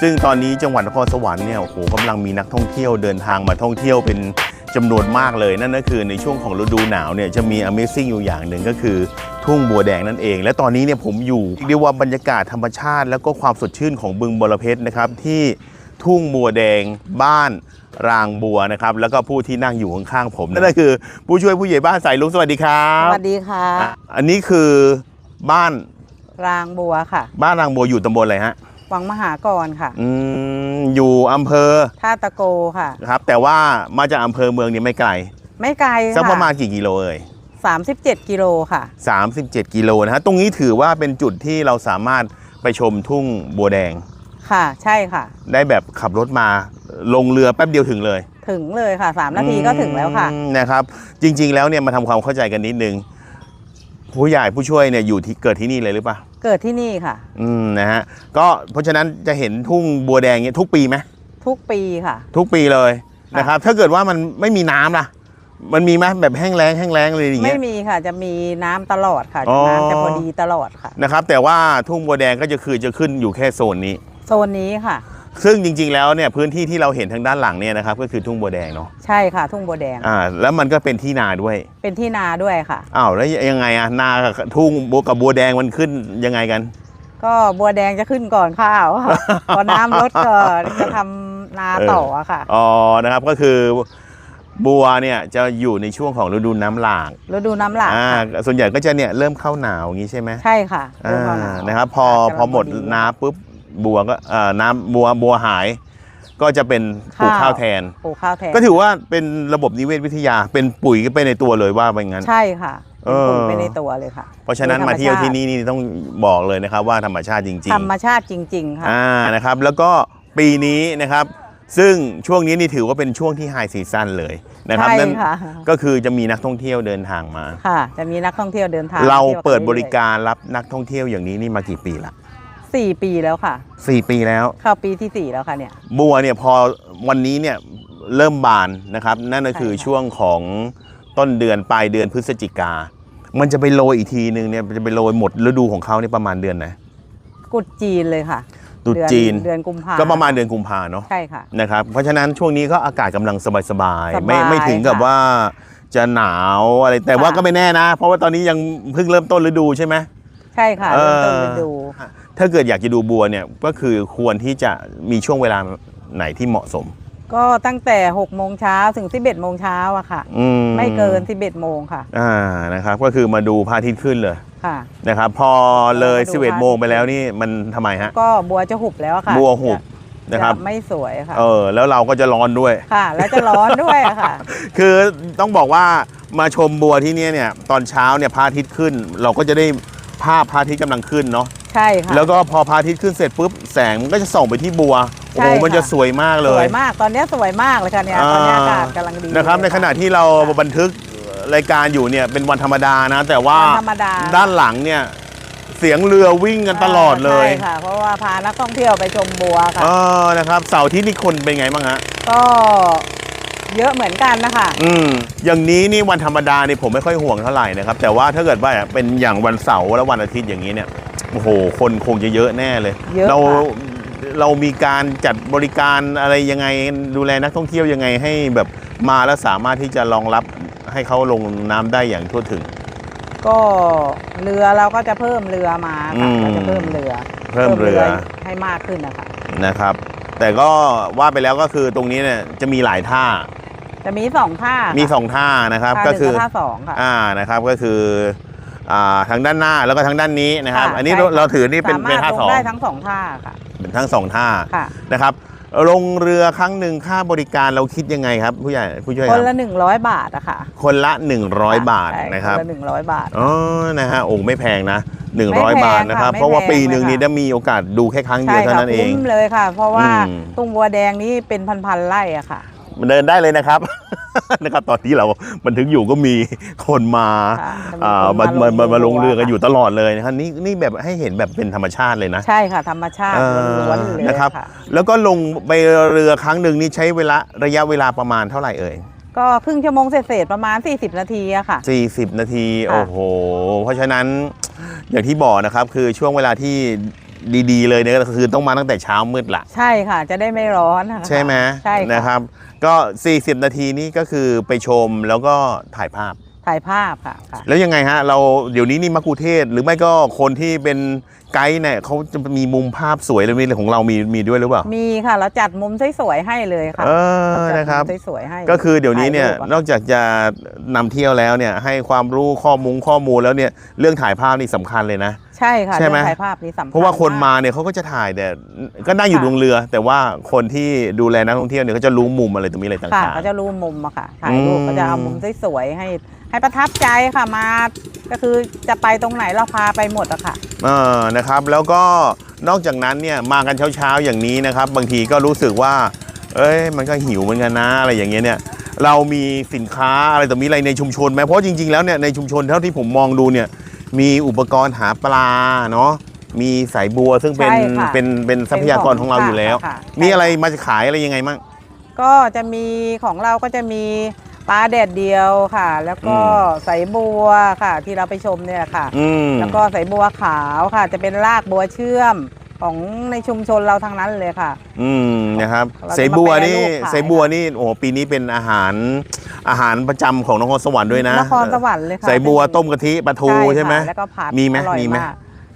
ซึ่งตอนนี้จังหวัดนครสวรรค์เนี่ยโอ้โหกำลังมีนักท่องเที่ยวเดินทางมาท่องเที่ยวเป็นจำนวนมากเลย นั่นก็คือในช่วงของฤดูหนาวเนี่ยจะมี Amazing อยู่อย่างหนึ่งก็คือทุ่งบัวแดงนั่นเอง และตอนนี้เนี่ยผมอยู่เรียกว่าบรรยากาศธรรมชาติ แล้วก็ความสดชื่นของบึงบรเพชรนะครับที่ทุ่งบัวแดงบ้านรางบัวนะครับแล้วก็ผู้ที่นั่งอยู่ข้างๆผมนั่นก็คือ ผู้ช่วยผู้ใหญ่บ้านสายลุงสวัสดีครัสบวัสดีค่ะอะ อันนี้คือบ้านรางบัวค่ะ บ้านรางบัวอยู่ตำบลอะไรฮะ วังมหากรค่ะ อืมอยู่อำเภอท่าตะโกค่ะ ครับ แต่ว่ามาจากอำเภอเมืองนี่ไม่ไกล ไม่ไกลสักค่ะประมาณกี่กิโลเอ่ย37 กิโลค่ะ 37 กิโลนะฮะตรงนี้ถือว่าเป็นจุดที่เราสามารถไปชมทุ่งบัวแดง ค่ะ ใช่ค่ะ ได้แบบขับรถมาลงเรือแป๊บเดียวถึงเลย ถึงเลยค่ะ 3 นาทีก็ถึงแล้วค่ะ อืมนะครับ จริงๆแล้วเนี่ยมาทำความเข้าใจกันนิดนึง ผู้ใหญ่ผู้ช่วยเนี่ยอยู่ที่เกิดที่นี่เลยหรือเปล่าเกิดที่นี่ค่ะ อืมนะฮะก็เพราะฉะนั้นจะเห็นทุ่งบัวแดงเนี่ยทุกปีไหมทุกปีค่ะ ทุกปีเลยค่ะนะครับ ถ้าเกิดว่ามันไม่มีน้ำล่ะ มันมีไหมแบบแห้งแล้งแห้งแล้งเลยอย่างไม่เงี้ยมีค่ะจะมีน้ำตลอดค่ะอ๋อ น้ำจะพอดีตลอดค่ะ นะครับ แต่ว่าทุ่งบัวแดงก็จะคือจะขึ้นอยู่แค่โซนนี้ โซนนี้ค่ะ ซึ่งจริงๆแล้วเนี่ยพื้นที่ที่เราเห็นทางด้านหลังเนี่ยนะครับก็คือทุ่งบัวแดงเนาะใช่ค่ะ ทุ่งบัวแดง อ่าแล้วมันก็เป็นที่นาด้วยเป็นที่นาด้วยค่ะ อ้าวแล้วยังไงอะนากับทุ่งบัวกับบัวแดงมันขึ้นยังไงกัน ก็บัวแดงจะขึ้นก่อนข้าวค่ะ พอน้ำลดก็จะทำนาต่ออะค่ะอ๋อนะครับก็คือบัวเนี่ยจะอยู่ในช่วงของฤดูน้ำหลากฤดูน้ำหลากอ่าค่ะส่วนใหญ่ก็จะเนี่ยเริ่มเข้าหนาวอย่างนี้ใช่ไหมใช่ค่ะอ่ฤดูหนาวานะครับพอากำลังพอหมดดีน้ำปุ๊บ บัวก็เอ่อน้ำบัวบัวหาย ก็จะเป็นปลูกข้าวข้าวแทน ปลูกข้าวแทนก็ถือว่าเป็นระบบนิเวศวิทยาเป็นปุ๋ยก็ไปในตัวเลยว่าไปงั้น ใช่ค่ะเอเป็นอปุ๋ยไปในตัวเลยค่ะเพราะฉะนั้นธรรมมาเที่ยวชาติที่นี่นี่ต้องบอกเลยนะครับว่าธรรมชาติจริงธรรมชาติจริง ๆ ค่ะ ๆอ่านะครับแล้วก็ปีนี้นะครับ ซึ่งช่วงนี้นี่ถือว่าเป็นช่วงที่ไฮซีซั่นเลยนะครับใช่นั่นค่ะ ก็คือจะมีนักท่องเที่ยวเดินทางมา ค่ะ จะมีนักท่องเที่ยวเดินทางเราที่ยวเปิดบริการรับนักท่องเที่ยวอย่างนี้นี่มากี่ปีละ สี่ปีแล้วค่ะสี่ปีแล้ว เข้าปีที่สี่แล้วค่ะเนี่ย บัวเนี่ยพอวันนี้เนี่ยเริ่มบานนะครับ นั่นก็คือใช่ค่ะ ช่วงของต้นเดือนปลายเดือนพฤศจิกา มันจะไปโรยอีกทีนึงเนี่ยจะไปโรยหมดฤดูของเขาเนี่ยประมาณเดือนไหนกุดจีนเลยค่ะตรุษเดือนจีน เดือนกุมภาก็ประมาณเดือนกุมภาเนาะ ใช่ค่ะ นะครับเพราะฉะนั้นช่วงนี้ก็อากาศกำลังสบายสๆบายไม่ไม่ถึงกับค่ะว่าจะหนาวอะไรแต่ว่าค่ะ ก็ไม่แน่นะ เพราะว่าตอนนี้ยังเพิ่งเริ่มต้นฤดูใช่ไหม ใช่ค่ะเอเริ่มอต้นฤดู ถ้าเกิดอยากจะดูบัวเนี่ยก็คือควรที่จะมีช่วงเวลาไหนที่เหมาะสม ก็ตั้งแต่6โมงเช้าถึง 11โมงเช้าอะค่ะ อืไม่เกิน 11โมงค่ะ อ่านะครับ ก็คือมาดูพระอาทิตย์ขึ้นเลยค่ะ นะครับ พอเลยมาดูพระอาทิตย์ 11โมงไปแล้วนี่มันทำไมฮะ ก็บัวจะหุบแล้วอะค่ะบัวหุบจะนะครับจะไม่สวยค่ะ เออแล้วเราก็จะร้อนด้วย ค่ะ แล้วจะร้อนด้วยอะค่ะ คือต้องบอกว่ามาชมบัวที่เนี่ยเนี่ยตอนเช้าเนี่ยพระอาทิตย์ขึ้น เราก็จะได้ภาพพระอาทิตย์กำลังขึ้นเนาะ ใช่ค่ะแล้วก็พอพระอาทิตย์ขึ้นเสร็จปุ๊บแสงมันก็จะส่องไปที่บัวโอ้ใช่โหมันจะค่ะสวยมากเลสวย ยมากตอนนี้สวยมากเลยค่ะเนี่ยตอนนี้อากาศกำลังดีนะครับเลยในขณะที่เราบันทึกรายการอยู่เนี่ยเป็นวันธรรมดานะ แต่ว่าวันธรรมดาด้านหลังเนี่ยเสียงเรือวิ่งกันตลอดเลยใช่ค่ะ เพราะว่าพานักท่องเที่ยวไปชมบัวค่ะ เออนะครับเสาร์อาที่นี่คนเป็นไงบ้างฮะก็เยอะเหมือนกันนะคะ อืมอย่างนี้นี่วันธรรมดานี่ผมไม่ค่อยห่วงเท่าไหร่นะครับแต่ว่าถ้าเกิดว่าเป็นอย่างวันเสาร์และวันอาทิตย์อย่างนี้เนี่ย โอ้โห คนคงจะเยอะแน่เลย เยอะเราค่ะ เรามีการจัดบริการอะไรยังไงดูแลนักท่องเที่ยวยังไงให้แบบมาแล้วสามารถที่จะรองรับให้เขาลงน้ำได้อย่างทั่วถึง ก็เรือเราก็จะเพิ่มเรือมาอืค่ะม เราจะเพิ่มเรือเพิ่มเรือให้มากขึ้นนะคะนะครับ แต่ก็ว่าไปแล้วก็คือตรงนี้เนี่ยจะมีหลายท่าจะมีสองท่ามีค่ะสองท่านะครับท่าหก็นึ่งคือกับท่าสองค่ะ อ่านะครับก็คือ อ่าทางด้านหน้าแล้วก็ทางด้านนี้นะครับ ค่ะอันนี้ใช่เราค่ะ เราถือนี่เป็นสามารเป็นถท่าลสองงได้ทั้งสองท่าค่ะเป็นทั้งสองท่าค่ะ นะครับลงเรือครั้งหนึ่งค่าบริการเราคิดยังไงครับ ผู้ใหญ่ผู้ช่วยคคนรับละหนึ่งร้อยบาทอะค่ะคนละ 100 บาทใช่นะครับคนละหนึ่งร้อยบาท อ๋อ นะฮะ โอ้ไม่แพงนะ ไม่แพง100บาทนะครับ ค่ะเพราะว่าไม่แพงปีหนึ่งเลยค่ะ นี้ได้มีโอกาสดูแค่ครั้งเดียวเท่าค่ะนั้นเอง คุ้มเลยค่ะ เพราะว่าอืมตุ้งบัวแดงนี้เป็นพันๆไร่อะค่ะมัน เดินได้เลยนะครับ นะครับ ตอนที่เราบันทึกอยู่ก็มีคนมาค่ะอ่าจะมามีคนมามามาลลงงเรือเรือกันอยู่ตลอดเลยนะครับนี่นี่แบบให้เห็นแบบเป็นธรรมชาติเลยนะใช่ค่ะ ธรรมชาติเออล้วนๆเลยนะครับค่ะแล้วก็ลงไปเรือครั้งหนึ่งนี่ใช้เวลาระยะเวลาประมาณเท่าไหร่เอ่ย ก็ครึ่งชั่วโมงเศษๆประมาณ 40 นาทีอะค่ะ 40 นาที ค่ะ โอ้โห เพราะฉะนั้นอย่างที่บอกนะครับ คือช่วงเวลาที่ ดีๆเลยเนี่ยก็คือต้องมาตั้งแต่เช้ามืดละใช่ค่ะ จะได้ไม่ร้อนค่ะใช่ไหมใช่ค่ะนะครับ ก็ 40 นาทีนี้ก็คือไปชมแล้วก็ถ่ายภาพ ถ่ายภาพค่ะค่ะ แล้วยังไงฮะ เราเดี๋ยวนี้นี่มักคุเทศก์หรือไม่ก็คนที่เป็นไกด์เนี่ยเขาจะมีมุมภาพสวยเลยมีของเรามีมีด้วยหรือเปล่า มีค่ะเราจัดมุมสวยๆให้เลยค่ะเออจัดนะครับมุมสวยๆให้ก็คือเดี๋ยวนี้เนี่ยถ่ารูปอะนอกจากจะนำเที่ยวแล้วเนี่ยให้ความรู้ข้อมูลข้อมูลแล้วเนี่ยเรื่องถ่ายภาพนี่สำคัญเลยนะ ใช่ค่ะใช่ไหม เรื่องถ่ายภาพนี่สำคัญเพราะว่าคนมามกเนี่ยเขาก็จะถ่ายแต่ก็นั่งอยู่ค่ะบนเรือ แต่ว่าคนที่ดูแลนักท่องเที่ยวเนี่ยเขาจะรู้มุมอะไรตรงนี้อะไรค่ะต่าง ก็จะรู้มุมอะค่ะถ่ายรูปอืม ก็จะเอามุมสวยๆให้ ให้ประทับใจค่ะมา ก็คือจะไปตรงไหนเราพาไปหมดอะค่ะ ๆเออนะครับ แล้วก็นอกจากนั้นเนี่ยมากันเช้าๆอย่างนี้นะครับ บางทีก็รู้สึกว่า เอ้ยมันก็หิวเหมือนกันนะอะไรอย่างเงี้ยเนี่ย เรามีสินค้าอะไรต่อมีอะไรในชุมชนไหมเพราะจริงๆแล้วเนี่ยในชุมชนเท่าที่ผมมองดูเนี่ย มีอุปกรณ์หาปลาเนาะมีสายบัวซึ่งเป็นใช่ค่ะเป็นเป็นทรัพยากรของเราอยู่แล้ว ค่ะมีอะไรใช่มาขายอะไรยังไงมั่ง ก็จะมีของเราก็จะมีปลาแดดเดียวค่ะ แล้วก็อืใส่บัวค่ะ ที่เราไปชมเนี่ยค่ะ อืมแล้วก็ใส่บัวขาวค่ะ จะเป็นรากบัวเชื่อมของในชุมชนเราทั้งนั้นเลยค่ะ อืมนะครับเราจะเสบัวนี่มาแปรรูปขาย เสบัวนี่โอ้โหปีนี้เป็นอาหาร อาหารประจำของนครสวรรค์ด้วยนะนครสวรรค์เลยค่ะใส่บัวต้มกะทิปลาทูใช่ไหมค่ะแล้วก็ผัดมีไหมอร่อยมีไหมาก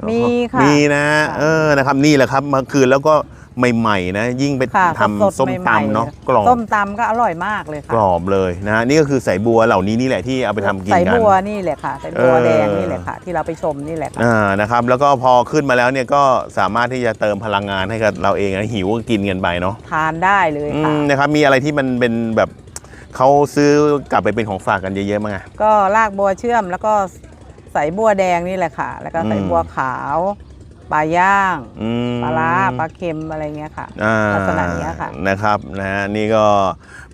มีค่ะ มีนะค่ะเออนะครับนี่แหละครับมาคืนแล้วก็ใหม่ๆนะยิ่งไปค่ะทำสดๆส้มใหๆตำเนาะลยกรอบส้มตำก็อร่อยมากเลยกค่ะรอบเลยนะฮะนี่ก็คือใส่บัวเหล่านี้นี่แหละที่เอาไปทำกินใส่กันบัวนี่แหละค่ะใส่บัวเออแดงนี่แหละค่ะ ที่เราไปชมนี่แหละค่ะ อ่านะครับแล้วก็พอขึ้นมาแล้วเนี่ยก็สามารถที่จะเติมพลังงานให้กับเราเองนะหิวก็กินกันไปเนาะทานได้เลยอืค่ะ มนะครับมีอะไรที่มันเป็นแบบ เขาซื้อกลับไปเป็นของฝากกันเยอะๆมั้งอะก็รากบัวเชื่อมแล้วก็ใส่บัวแดงนี่แหละค่ะ แล้วก็ใส่อืมบัวขาวปลาย่างอืม ปลาร้าปลาเค็มอะไรเงี้ยค่ะ อ่าลักษณะเนี้ยค่ะนะครับนะฮะนี่ก็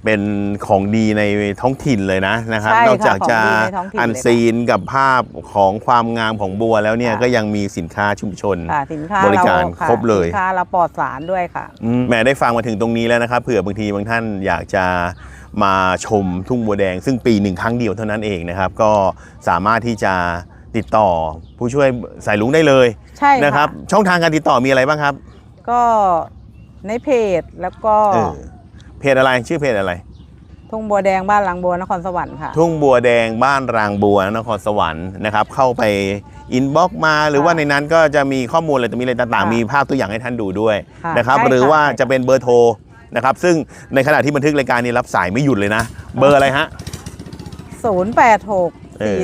เป็นของดีในท้องถิ่นเลยนะนะครับ ใช่ค่ะนอกจากจะของดีในท้องถิ่นเลยค่ะอันซีนกับภาพของความงามของบัวแล้วเนี่ยค่ะ ก็ยังมีสินค้าชุมชน ค่ะสินค้าบริการเะครบเลย สินค้าเราปลอดสารด้วยค่ะ อืมแหมได้ฟังมาถึงตรงนี้แล้วนะครับเผื่อบางทีบางท่านอยากจะ มาชมทุ่งบัวแดง ซึ่งปีหนึ่งครั้งเดียวเท่านั้นเองนะครับ ก็สามารถที่จะติดต่อผู้ช่วยสายลุงได้เลยใช่ค่ะนะครับ ช่องทางการติดต่อมีอะไรบ้างครับ ก็ในเพจแล้วก็เออเพจอะไรชื่อเพจอะไร ทุ่งบัวแดงบ้านลางบัวนครสวรรค์ค่ะ ทุ่งบัวแดงบ้านรางบัวนครสวรรค์นะครับ เข้าไปอินบ็อกมาหรือว่าในนั้นก็จะมีข้อมูลอะไรต่างๆมีอะไรต่างค่ะๆมีภาพตัวอย่างให้ท่านดูด้วยค่ะนะครับ ใช่ค่ะ หรือว่าใช่ค่ะจะเป็นเบอร์โทร นะครับ ซึ่งในขณะที่บันทึกรายการนี้รับสายไม่หยุดเลยนะ เบอร์อะไรฮะ 086เออ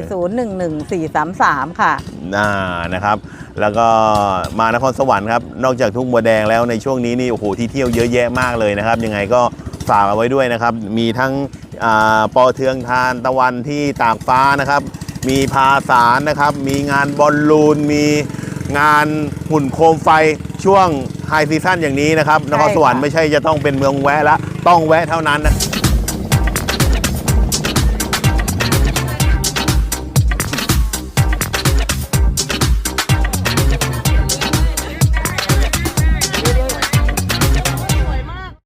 4011 433 ค่ะอ่านะครับ แล้วก็มานครสวรรค์ครับ นอกจากทุ่งบัวแดงแล้วในช่วงนี้นี่โอ้โหที่เที่ยวเยอะแยะมากเลยนะครับ ยังไงก็ฝากเอาไว้ด้วยนะครับ มีทั้งอาปอเทืองทานตะวันที่ตากฟ้านะครับ มีพาสารนะครับ มีงานบอลลูน มีงานหุ่นโคมไฟช่วง ไฮซีซั่นอย่างนี้นะครับนครสวรรค์ไม่ใช่จะต้องเป็นเมืองแวะละต้องแวะเท่านั้นนะ